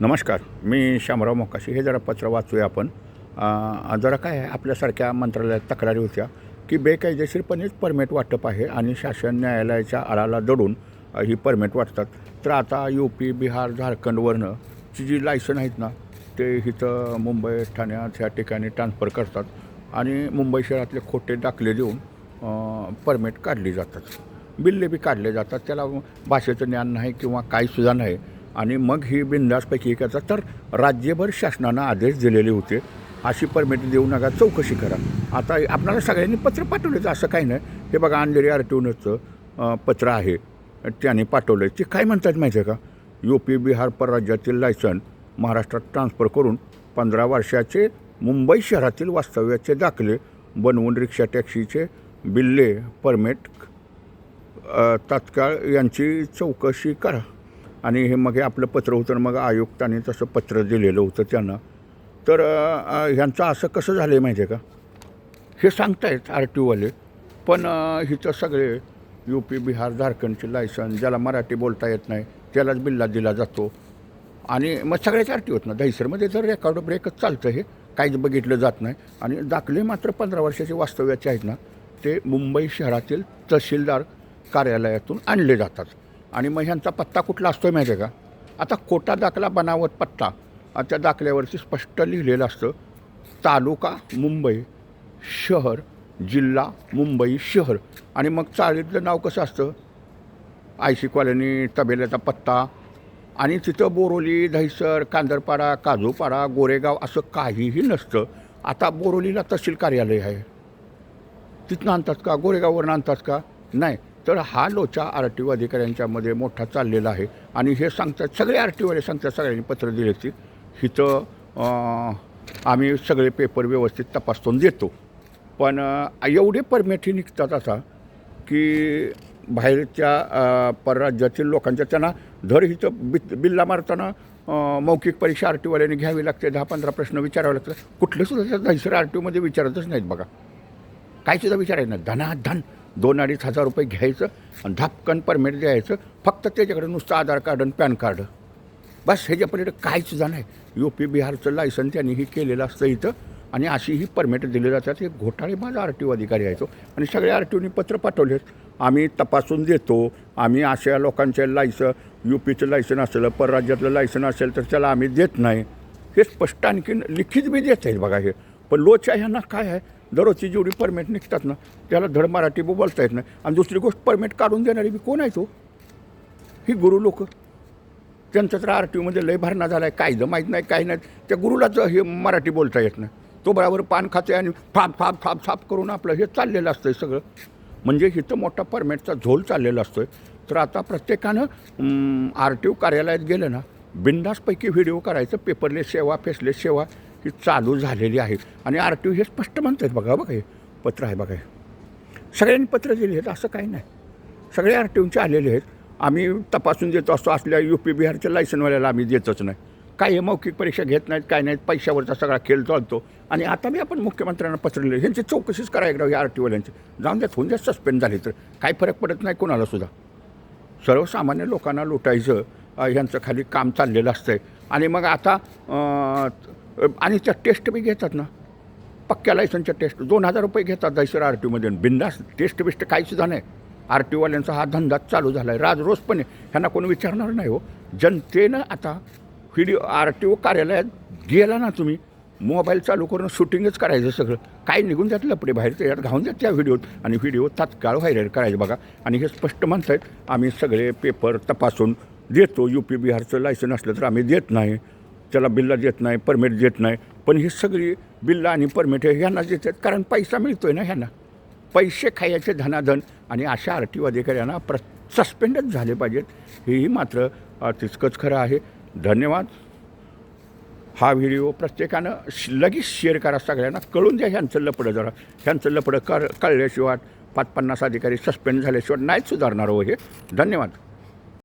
नमस्कार मी श्यामराव मोकाशी. हे जरा पत्र वाचूया आपण. जरा काय आहे आपल्यासारख्या मंत्रालयात तक्रारी होत्या की बेकायदेशीरपणेच परमिट वाटप आहे आणि शासन न्यायालयाच्या आळाला दडून ही परमिट वाटतात. तर आता यू पी बिहार झारखंडवरनं ची जी लायसन आहेत ना ते इथं मुंबई ठाण्यात ह्या ठिकाणी ट्रान्सफर करतात आणि मुंबई शहरातले खोटे दाखले देऊन परमिट काढली जातात. बिल्ले बी काढले जातात. त्याला भाषेचं ज्ञान नाही किंवा काहीसुद्धा नाही. आणि मग ही बिंदासपैकी एक येतात तर राज्यभर शासनानं आदेश दिलेले होते. अशी परमिट देऊ नका चौकशी करा. आता आपणाला सगळ्यांनी पत्र पाठवलेचं असं काही नाही. हे बघा अंधेरी आर टी ओनंचं पत्र आहे. त्याने पाठवलं ते काय म्हणतात माहिती आहे का? यू पी बिहार परराज्यातील लायसन महाराष्ट्रात ट्रान्सफर करून पंधरा वर्षाचे मुंबई शहरातील वास्तव्याचे दाखले बनवून रिक्षा टॅक्सीचे बिल्ले परमिट तात्काळ यांची चौकशी करा. आणि हे मग हे आपलं पत्र होतं मग आयुक्तांनी तसं पत्र दिलेलं होतं त्यांना. तर ह्यांचं असं कसं झालं आहे माहिती आहे का? हे सांगतायत आर टी ओवाले पण अ, हिचं सगळे यू पी बिहार झारखंडचे लायसन ज्याला मराठी बोलता येत नाही त्यालाच बिल्ला दिला जातो. आणि मग सगळ्याच आर टी होत ना? दहिसरमध्ये तर रेकॉर्ड ब्रेकच चालतं हे. काहीच बघितलं जात नाही. आणि दाखले मात्र पंधरा वर्षाचे वास्तव्याचे आहेत ना? ते मुंबई शहरातील तहसीलदार कार्यालयातून आणले जातात. आणि मग ह्यांचा पत्ता कुठला असतो माहिती आहे का? आता कोटा दाखला बनावट पत्ता त्या दाखल्यावरती स्पष्ट लिहिलेलं असतं तालुका मुंबई शहर जिल्हा मुंबई शहर. आणि मग चाळीतलं नाव कसं असतं? आय सी कॉलनी तबेल्याचा पत्ता. आणि तिथं बोरोली दहिसर कांदरपाडा काजूपाडा गोरेगाव असं काहीही नसतं. आता बोरोलीला तहसील कार्यालय आहे. तिथनं आणतात का? गोरेगाववरून आणतात का? नाही. तर हा लोचा आर टी ओ अधिकाऱ्यांच्यामध्ये मोठा चाललेला आहे. आणि हे सांगतात सगळे आर टी ओवाले सांगतात सगळ्यांनी पत्र दिले की हिथं आम्ही सगळे पेपर व्यवस्थित तपासून देतो. पण एवढे परमिट निघतात आता की बाहेरच्या परराज्यातील लोकांच्या त्यांना धर हिथं बि बिल्ला मारताना मौखिक परीक्षा आर टी ओवाल्याने घ्यावी लागते दहा पंधरा प्रश्न विचारावे लागतात. कुठले सुद्धा त्या दहिसर आर टी ओमध्ये विचारतच नाहीत बघा. काय सुद्धा विचारायचं नाही. धनाधन दोन अडीच हजार रुपये घ्यायचं आणि धापकन परमिट द्यायचं. फक्त त्याच्याकडे नुसतं आधार कार्ड आणि पॅन कार्ड. बस ह्याच्या पलीकडे काहीच सुद्धा आहे यू पी बिहारचं लायसन त्यांनी ही केलेलं असतं इथं. आणि अशी ही परमिट दिली जातात. हे घोटाळे माझा आर टी ओ अधिकारी यायचो हो. आणि सगळे आर टी ओनी पत्र पाठवले आम्ही तपासून देतो. आम्ही अशा लोकांचे लायसन यू पीचं लायसन असेल परराज्यातलं लायसन असेल तर त्याला आम्ही देत नाही. हे स्पष्ट आणखीन लिखित बी देत आहेत बघा हे. पण लोच्या ह्यांना काय आहे? दररोजची जेवढी परमिट निघतात ना त्याला धड मराठी बोलता येत नाही. आणि दुसरी गोष्ट परमिट काढून देणारी बी कोण आहे तो? ही गुरु लोक. त्यांचं तर आर टी ओमध्ये लय भरणा झाला आहे कायदं माहीत नाही काही नाही. त्या गुरुलाच हे मराठी बोलता येत नाही. तो बरोबर पान खाते आणि फाप फाप फाप फाप करून आपलं हे चाललेलं असतं आहे सगळं. म्हणजे इथं मोठा परमिटचा झोल चाललेला असतो आहे तर आता प्रत्येकानं आर टी ओ कार्यालयात गेलं ना बिंदासपैकी व्हिडिओ करायचं पेपरलेस सेवा फेसलेस सेवा. ही चालू झालेली आहे. आणि आर टी ओ हे स्पष्ट म्हणतात बघा बघा हे पत्र आहे बघा सगळ्यांनी पत्र दिली आहेत असं काही नाही. सगळे आर टी ओचे आलेले आहेत. आम्ही तपासून देतो असतो असल्या यू पी बिहारच्या लायसनवाल्याला आम्ही देतच नाही. काही हे मौखिक परीक्षा घेत नाहीत काय नाहीत पैशावरचा सगळा खेळ चालतो. आणि आता मी आपण मुख्यमंत्र्यांना पत्र लिहिलं ह्यांची चौकशीच करायला एकदा या आर टी ओल्यांची जाऊन द्यात होऊन द्या सस्पेंड झाले तर. काही फरक पडत नाही कोणाला सुद्धा. सर्वसामान्य लोकांना लुटायचं ह्यांचं खाली काम चाललेलं असतंय. आणि मग आता आणि त्या टेस्ट बी घेतात ना. पक्क्या लायसनच्या टेस्ट दोन हजार रुपये घेतात दहिसर आर टी ओमध्ये बिंदास टेस्ट बिस्ट काहीसुद्धा नाही. आर टी ओवाल्यांचा हा धंदा चालू झाला आहे राज रोजपणे ह्यांना कोणी विचारणार नाही हो. जनतेनं आता व्हिडिओ आर टी ओ कार्यालयात गेला ना तुम्ही मोबाईल चालू करून शूटिंगच करायचं सगळं. काय निघून जात लपडे बाहेर? त्याच्यात घाऊन जात त्या व्हिडिओत. आणि व्हिडिओ तात्काळ व्हायरल करायचं बघा. आणि हे स्पष्ट म्हणतायत आम्ही सगळे पेपर तपासून देतो. यू पी बिहारचं लायसन असलं तर आम्ही देत नाही. त्याला बिल्ला देत नाही परमिट देत नाही. पण ही सगळी बिल्ला आणि परमिट हे ह्यांना देतात. कारण पैसा मिळतो आहे ना ह्यांना. पैसे खायचे धनाधन आणि अशा आर टी ओ अधिकाऱ्यांना प्र सस्पेंडच झाले पाहिजेत. हेही मात्र तितकंच खरं आहे. धन्यवाद. हा व्हिडिओ प्रत्येकानं श- लगेच शेअर करा सगळ्यांना. कळून द्या ह्यांचं लपडं जरा. ह्यांचं लपडं कर कळल्याशिवाय पाच पन्नास अधिकारी सस्पेंड झाल्याशिवाय नाहीच सुधारणार हो हे. धन्यवाद.